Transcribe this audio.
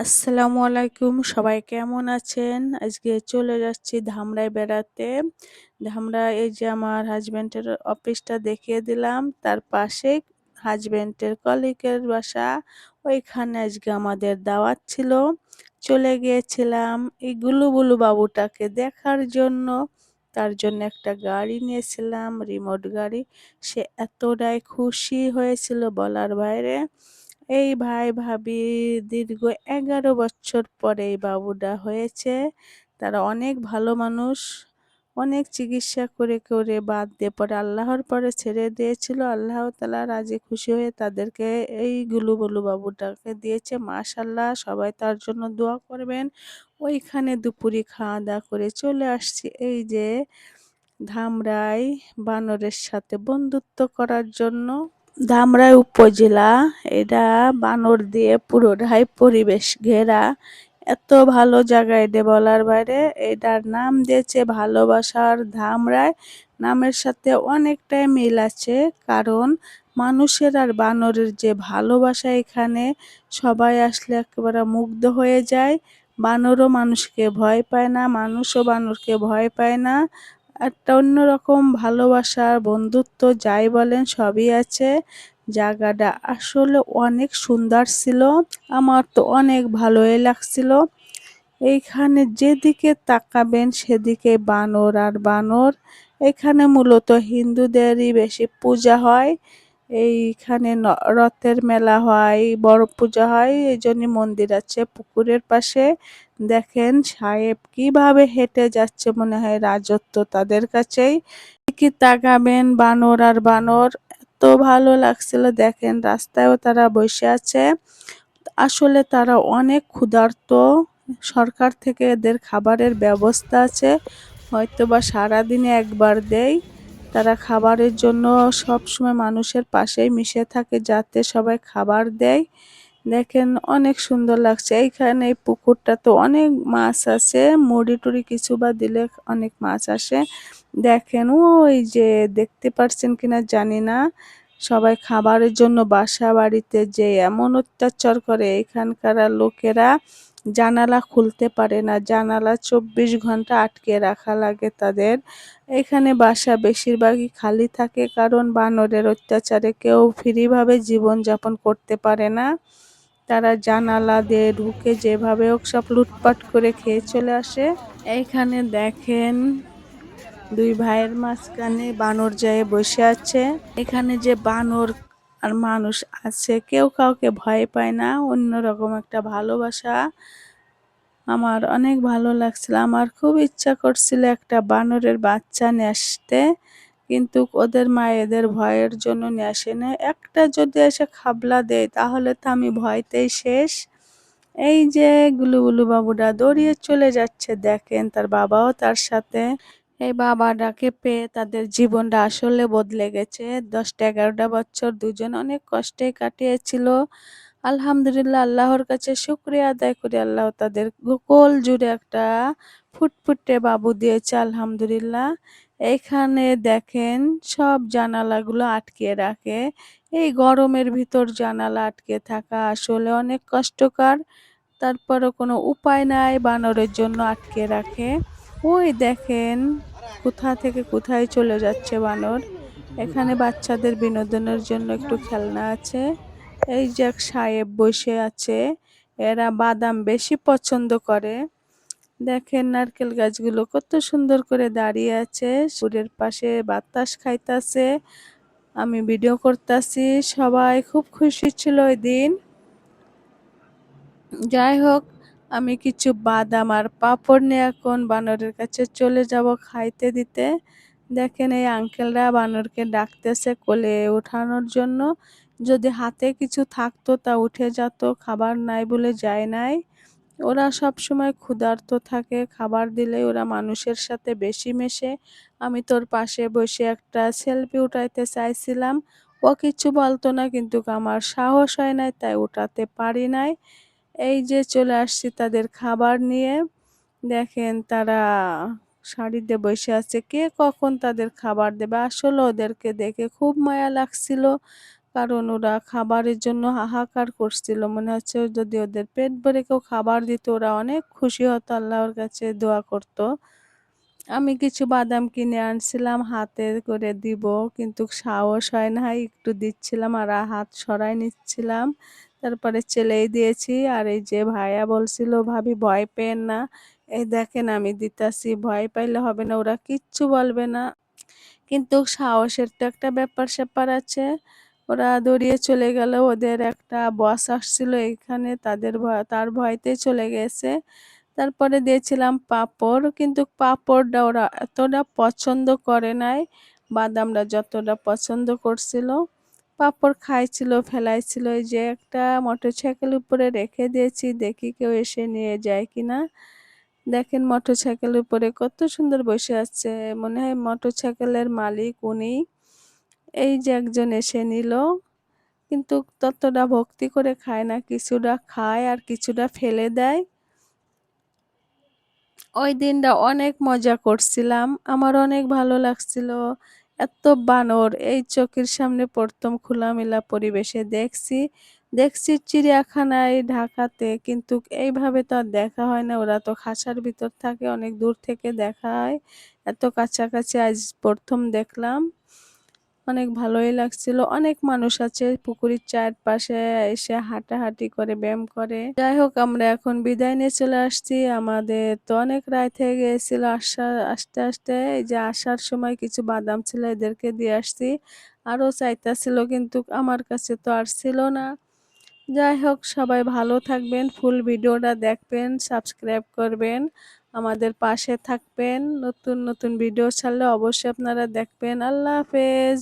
আসসালামু আলাইকুম, সবাই কেমন আছেন? আজকে চলে যাচ্ছি ধামরায় বেড়াতে। ধামরা এই যে আমার হাজব্যান্ডের অফিসটা দেখিয়ে দিলাম। তার পাশে হাজব্যান্ডের কলিগের বাসা। ওইখানে আজকে আমাদের দাওয়াত ছিল। চলে গিয়েছিলাম এই গুলুবুলু বাবুটাকে দেখার জন্য। তার জন্য একটা গাড়ি নিয়েছিলাম রিমোট গাড়ি। সে এতটাই খুশি হয়েছিল বলার বাইরে। এই ভাই ভাবি দীর্ঘ এগারো বছর পরে এই বাবুটা হয়েছে। তারা অনেক ভালো মানুষ, অনেক চিকিৎসা করে করে বাদ দিয়ে পরে আল্লাহর পরে ছেড়ে দিয়েছিল। আল্লাহ তালা রাজি খুশি হয়ে তাদেরকে এই গুলু বলু বাবুটাকে দিয়েছে। মাশাল্লাহ সবাই তার জন্য দোয়া করবেন। ওইখানে দুপুরি খাওয়া দাওয়া করে চলে আসছি। এই যে ধামরাই বানরের সাথে বন্ধুত্ব করার জন্য। ধামরাই উপজেলা। এটা বানর দিয়ে পুরোটাই পরিবেশ ঘেরা। এত ভালো জায়গা এটা বলার বাইরে। এটার নাম দিয়েছে ভালোবাসার ধামরাই নামের সাথে অনেকটাই মিল আছে, কারণ মানুষের আর বানরের যে ভালোবাসা এখানে, সবাই আসলে একেবারে মুগ্ধ হয়ে যায়। বানরও মানুষকে ভয় পায় না, মানুষও বানরকে ভয় পায় না। একটা অন্যরকম ভালোবাসার বন্ধুত্ব, যাই বলেন সবই আছে। জায়গাটা আসলে অনেক সুন্দর ছিল, আমার তো অনেক ভালোই লাগছিল। এইখানে যেদিকে তাকাবেন সেদিকে বানর আর বানর। এখানে মূলত হিন্দুদেরই বেশি পূজা হয়। এইখানে রথের মেলা হয়, বড় পূজা হয়, এই জন্য মন্দির আছে। পুকুরের পাশে দেখেন সাহেব কীভাবে হেঁটে যাচ্ছে মনে হয় রাজত্ব তাদের কাছেই। কি তাকাবেন বানর আর বানর, এত ভালো লাগছিল। দেখেন রাস্তায়ও তারা বসে আছে। আসলে তারা অনেক ক্ষুধার্ত। সরকার থেকে এদের খাবারের ব্যবস্থা আছে। হয়তো বা সারাদিনে একবার দেয় তারা খাবারের জন্য সব সময় মানুষের পাশেই মিশে থাকে যাতে সবাই খাবার দেয়। দেখেন অনেক সুন্দর লাগছে। এইখানে এই পুকুরটা তো অনেক মাছ আছে। মুড়ি টুড়ি কিছু বা দিলে অনেক মাছ আসে। দেখেন ওই যে দেখতে পারছেন কিনা জানি না। সবাই খাবারের জন্য বাসা বাড়িতে যে এমন অত্যাচার করে এখানকার লোকেরা। জানালা খুলতে পারে না। জানালা চব্বিশ ঘণ্টা আটকে রাখা লাগে তাদের। এখানে বাসা বেশিরভাগই খালি থাকে কারণ বানরের অত্যাচারে কেউ ফ্রিভাবে জীবনযাপন করতে পারে না। তারা জানালা দিয়ে ঢুকে যেভাবে হোক সব লুটপাট করে খেয়ে চলে আসে। এইখানে দেখেন দুই ভাইয়ের মাঝখানে বানর যায় বসে আছে। এখানে যে বানর আর মানুষ আছে, কেউ কাউকে ভয় পায় না, অন্যরকম একটা ভালোবাসা। আমার অনেক ভালো লাগছিল, আমার খুব ইচ্ছা করছিল একটা বানরের বাচ্চা নিয়ে আসতে কিন্তু ওদের মায়েদের ভয়ের জন্য নিয়ে আসে না। একটা যদি এসে খাবলা দেয়, তাহলে তো আমি ভয়তেই শেষ। এই যে গুলু গুলু বাবুটা দৌড়িয়ে চলে যাচ্ছে, দেখেন তার বাবাও তার সাথে। এই বাবাটাকে পেয়ে তাদের জীবনটা আসলে বদলে গেছে। দশটা এগারোটা বছর দুজন অনেক কষ্টে কাটিয়েছিল। আলহামদুলিল্লাহ আল্লাহর কাছে শুক্রিয়া আদায় করি। আল্লাহ তাদের গোকল জুড়ে একটা ফুটফুটে বাবু দিয়েছে আলহামদুলিল্লাহ। এইখানে দেখেন সব জানালাগুলো আটকে রাখে। এই গরমের ভিতর জানালা আটকে থাকা আসলে অনেক কষ্টকর। তারপরও কোনো উপায় নাই বানরের জন্য আটকে রাখে। ওই দেখেন, কোথা থেকে কোথায় চলে যাচ্ছে বানর। এখানে বাচ্চাদের বিনোদনের জন্য একটু খেলনা আছে। এই যে এক সাহেব বসে আছে, এরা বাদাম বেশি পছন্দ করে। দেখেন নারকেল গাছগুলো কত সুন্দর করে দাঁড়িয়ে আছে সুরের পাশে বাতাস খাইতাছে। আমি ভিডিও করতেছি, সবাই খুব খুশি ছিল ওই দিন। যাই হোক আমি কিছু বাদাম আর পাঁপড় নিয়ে এখন বানরের কাছে চলে যাব খাইতে দিতে। দেখেন এই আঙ্কেলরা বানরকে ডাকতেছে কোলে ওঠানোর জন্য। যদি হাতে কিছু থাকতো তা উঠে যেত, খাবার নাই বলে যায় নাই। ওরা সব সময় ক্ষুধার্ত থাকে, খাবার দিলে ওরা মানুষের সাথে বেশি মেশে। আমি তোর পাশে বসে একটা সেলফি উঠাইতে চাইছিলাম। ও কিছু বলতো না, কিন্তু আমার সাহস হয় নাই, তাই উঠাতে পারি নাই। এই যে চলে আসছি তাদের খাবার নিয়ে দেখেন তারা শাড়িতে বসে আছে কে কখন তাদের খাবার দেবে আসলে ওদেরকে দেখে খুব মায়া লাগছিল, কারণ ওরা খাবারের জন্য হাহাকার করছিল। মনে হচ্ছে যদি ওদের পেট ভরে কেউ খাবার দিত, ওরা অনেক খুশি হতো আল্লাহর কাছে দোয়া করত। আমি কিছু বাদাম কিনে আনছিলাম, হাতে করে দিব, কিন্তু সাহস হয় নাই একটু দিচ্ছিলাম আর হাত সরায় নিচ্ছিলাম। তারপরে চেলেই দিয়েছি আর এই যে ভাইয়া বলছিল, ভাবি ভয় পেয়েন না। এই দেখেন আমি দিতাছি, ভয় পাইলে হবে না, ওরা কিচ্ছু বলবে না। কিন্তু সাহসের তো একটা ব্যাপার-স্যাপার আছে। ওরা দৌড়িয়ে চলে গেল, ওদের একটা বস আসছিল এখানে, তাদের ভয়, তার ভয়তে চলে গেছে। তারপরে দিয়েছিলাম পাঁপড়, কিন্তু পাঁপড়টা ওরা এতটা পছন্দ করে নাই, বাদামটা যতটা পছন্দ করছিল। পাঁপড় খাইছিল, ফেলাইছিল, এই যে একটা মোটরসাইকেল উপরে রেখে দিয়েছি, দেখি কেউ এসে নিয়ে যায় কিনা। দেখেন মোটরসাইকেলের উপরে কত সুন্দর বসে আছে, মনে হয় মোটরসাইকেলের মালিক উনি। এই যে একজন এসে নিল, কিন্তু ততটা ভক্তি করে খায় না, কিছুটা খায় আর কিছুটা ফেলে দেয়। ওই দিনটা অনেক মজা করছিলাম। আমার অনেক ভালো লাগছিল। এত বানর, এই চোখের সামনে প্রথম খোলামেলা পরিবেশে দেখছি। দেখছি চিড়িয়াখানায়, ঢাকাতে, কিন্তু এইভাবে তো আর দেখা হয় না। ওরা তো খাঁচার ভিতর থাকে, অনেক দূর থেকে দেখা হয়। এত কাছাকাছি আজ প্রথম দেখলাম। অনেক ভালোই লাগছিল। অনেক মানুষ আছে পুকুরের চারপাশে এসে হাঁটাহাঁটি করে ব্যায়াম করে। যাই হোক আমরা এখন বিদায় নিয়ে চলে আসছি। আমাদের তো অনেক রাত হয়ে গিয়েছিল আসা আসতে, আসতে এই যে আসার সময় কিছু বাদাম ছিল এদেরকে দিয়ে আসছি। আরও চাইতাছিল কিন্তু আমার কাছে তো আর ছিল না। যাই হোক সবাই ভালো থাকবেন, ফুল ভিডিওটা দেখবেন, সাবস্ক্রাইব করবেন, আমাদের পাশে থাকবেন। নতুন, নতুন ভিডিও ছাড়লে অবশ্যই আপনারা দেখবেন। আল্লাহ হাফেজ।